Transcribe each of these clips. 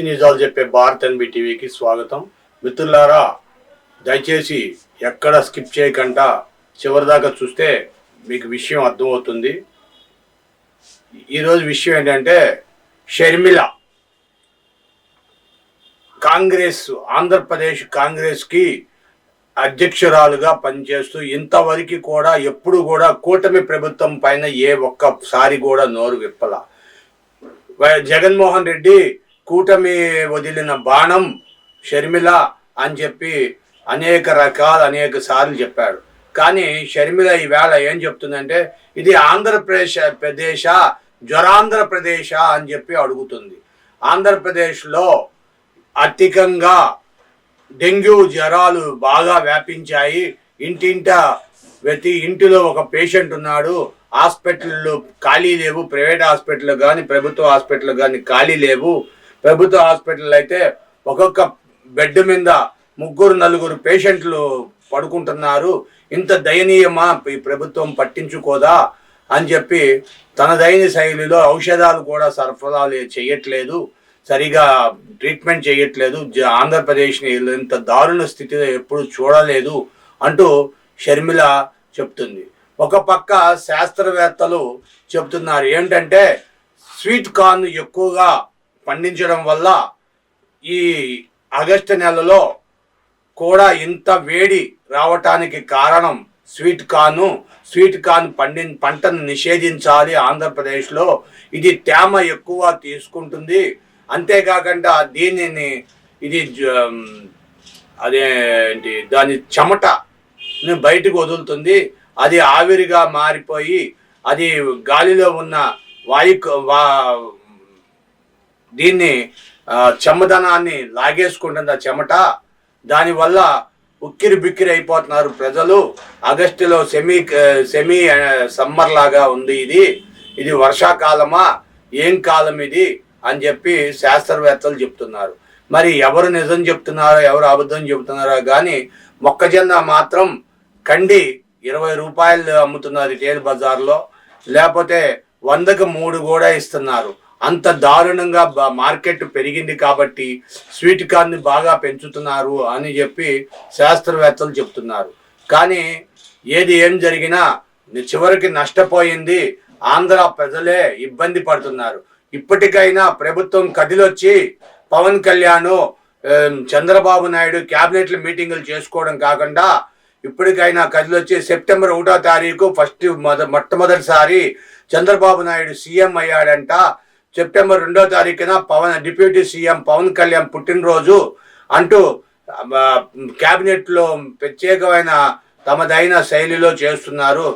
మంచి నిజాలు చెప్పే భారత్ ఎన్బి టీవీకి స్వాగతం మిత్రులారా దయచేసి ఎక్కడ స్కిప్ చేయకుండా చివరిదాకా చూస్తే మీకు విషయం అర్థమవుతుంది ఈరోజు విషయం ఏంటంటే షర్మిల కాంగ్రెస్ ఆంధ్రప్రదేశ్ కాంగ్రెస్కి అధ్యక్షురాలుగా పనిచేస్తూ ఇంతవరకు కూడా ఎప్పుడు కూడా కూటమి ప్రభుత్వం పైన ఏ ఒక్కసారి కూడా నోరు విప్పల జగన్మోహన్ రెడ్డి కూటమి వదిలిన బాణం షర్మిల అని చెప్పి అనేక రకాలు అనేక సార్లు చెప్పాడు కానీ షర్మిల ఈవేళ ఏం చెప్తుందంటే ఇది ఆంధ్రప్రదేశ్ ప్రదేశ జ్వరాంధ్రప్రదేశ అని చెప్పి అడుగుతుంది ఆంధ్రప్రదేశ్లో అధికంగా డెంగ్యూ జ్వరాలు బాగా వ్యాపించాయి ఇంటింట ప్రతి ఇంటిలో ఒక పేషెంట్ ఉన్నాడు హాస్పిటల్లో ఖాళీ లేవు ప్రైవేట్ హాస్పిటల్ కానీ ప్రభుత్వ హాస్పిటల్ కానీ ఖాళీ లేవు ప్రభుత్వ హాస్పిటల్ అయితే ఒక్కొక్క బెడ్ మీద ముగ్గురు నలుగురు పేషెంట్లు పడుకుంటున్నారు ఇంత దయనీయమా ఈ ప్రభుత్వం పట్టించుకోదా అని చెప్పి తన దయని శైలిలో ఔషధాలు కూడా సరఫరా చేయట్లేదు సరిగా ట్రీట్మెంట్ చేయట్లేదు ఆంధ్రప్రదేశ్ని ఇంత దారుణ స్థితిలో ఎప్పుడు చూడలేదు అంటూ షర్మిల చెప్తుంది ఒక పక్క శాస్త్రవేత్తలు చెప్తున్నారు ఏంటంటే స్వీట్ కార్న్ ఎక్కువగా పండించడం వల్ల ఈ ఆగస్టు నెలలో కూడా ఇంత వేడి రావటానికి కారణం స్వీట్ కార్ను స్వీట్ కార్న్ పండి పంటను నిషేధించాలి ఆంధ్రప్రదేశ్లో ఇది తేమ ఎక్కువ తీసుకుంటుంది అంతేకాకుండా దీనిని ఇది అదేంటి దాని చెమట బయటకు వదులుతుంది అది ఆవిరిగా మారిపోయి అది గాలిలో ఉన్న వాయు దీన్ని చెమదనాన్ని లాగేసుకుంటుంది ఆ చెమట దానివల్ల ఉక్కిరి బిక్కిరి అయిపోతున్నారు ప్రజలు ఆగస్టులో సెమీ సెమీ సమ్మర్ లాగా ఉంది ఇది ఇది వర్షాకాలమా ఏం కాలం ఇది అని చెప్పి శాస్త్రవేత్తలు చెప్తున్నారు మరి ఎవరు నిజం చెప్తున్నారో ఎవరు అబద్ధం చెప్తున్నారో కానీ మొక్కజొన్న మాత్రం కండి ఇరవై రూపాయలు అమ్ముతున్నారు రిటైల్ బజార్లో లేకపోతే వందకు మూడు కూడా ఇస్తున్నారు అంత దారుణంగా మార్కెట్ పెరిగింది కాబట్టి స్వీట్ కార్న్ బాగా పెంచుతున్నారు అని చెప్పి శాస్త్రవేత్తలు చెప్తున్నారు కానీ ఏది ఏం జరిగినా చివరికి నష్టపోయింది ఆంధ్ర ప్రజలే ఇబ్బంది పడుతున్నారు ఇప్పటికైనా ప్రభుత్వం కదిలొచ్చి పవన్ కళ్యాణ్ చంద్రబాబు నాయుడు క్యాబినెట్ల మీటింగులు చేసుకోవడం కాకుండా ఇప్పటికైనా కదిలొచ్చి సెప్టెంబర్ ఒకటో తారీఖు ఫస్ట్ మొద మొట్టమొదటిసారి చంద్రబాబు నాయుడు సీఎం అయ్యాడంట సెప్టెంబర్ రెండో తారీఖున పవన్ డిప్యూటీ సీఎం పవన్ కళ్యాణ్ పుట్టినరోజు అంటూ క్యాబినెట్లో ప్రత్యేకమైన తమదైన శైలిలో చేస్తున్నారు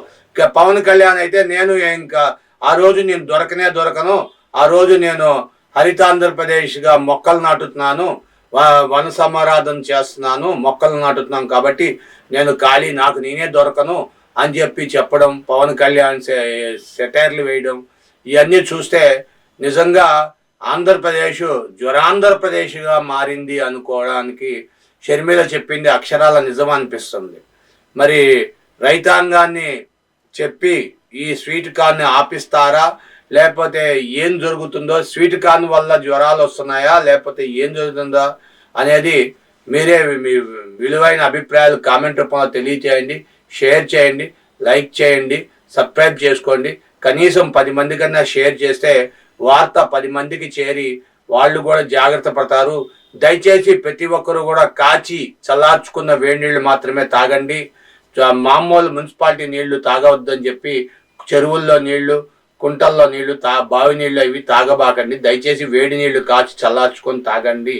పవన్ కళ్యాణ్ అయితే నేను ఇంకా ఆ రోజు నేను దొరకనే దొరకను ఆ రోజు నేను హరిత ఆంధ్రప్రదేశ్గా మొక్కలు నాటుతున్నాను వన సమారాధన చేస్తున్నాను మొక్కలు నాటుతున్నాను కాబట్టి నేను ఖాళీ నాకు నేనే దొరకను అని చెప్పి చెప్పడం పవన్ కళ్యాణ్ సెటైర్లు వేయడం ఇవన్నీ చూస్తే నిజంగా ఆంధ్రప్రదేశ్ జ్వరాంధ్రప్రదేశ్గా మారింది అనుకోవడానికి షర్మిల చెప్పింది అక్షరాల నిజం అనిపిస్తుంది మరి రైతాంగాన్ని చెప్పి ఈ స్వీట్ కార్న్ ఆపిస్తారా లేకపోతే ఏం జరుగుతుందో స్వీట్ కార్న్ వల్ల జ్వరాలు వస్తున్నాయా లేకపోతే ఏం జరుగుతుందా అనేది మీరే మీ విలువైన అభిప్రాయాలు కామెంట్ రూపంలో తెలియచేయండి షేర్ చేయండి లైక్ చేయండి సబ్స్క్రైబ్ చేసుకోండి కనీసం పది మంది కన్నా షేర్ చేస్తే వార్త పది మందికి చేరి వాళ్ళు కూడా జాగ్రత్త పడతారు దయచేసి ప్రతి ఒక్కరూ కూడా కాచి చల్లార్చుకున్న వేడి నీళ్ళు మాత్రమే తాగండి మామూలు మున్సిపాలిటీ నీళ్లు తాగవద్దని చెప్పి చెరువుల్లో నీళ్లు కుంటల్లో నీళ్లు తా బావి నీళ్ళు ఇవి తాగబాకండి దయచేసి వేడి నీళ్లు కాచి చల్లార్చుకొని తాగండి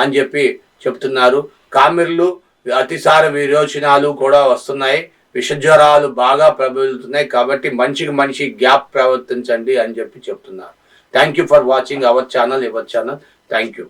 అని చెప్పి చెప్తున్నారు కామెర్లు అతిసార విరోచనాలు కూడా వస్తున్నాయి విషజ్వరాలు బాగా ప్రబలుతున్నాయి కాబట్టి మనిషికి మనిషి గ్యాప్ ప్రవర్తించండి అని చెప్పి చెప్తున్నారు Thank you for watching our channel. Thank you.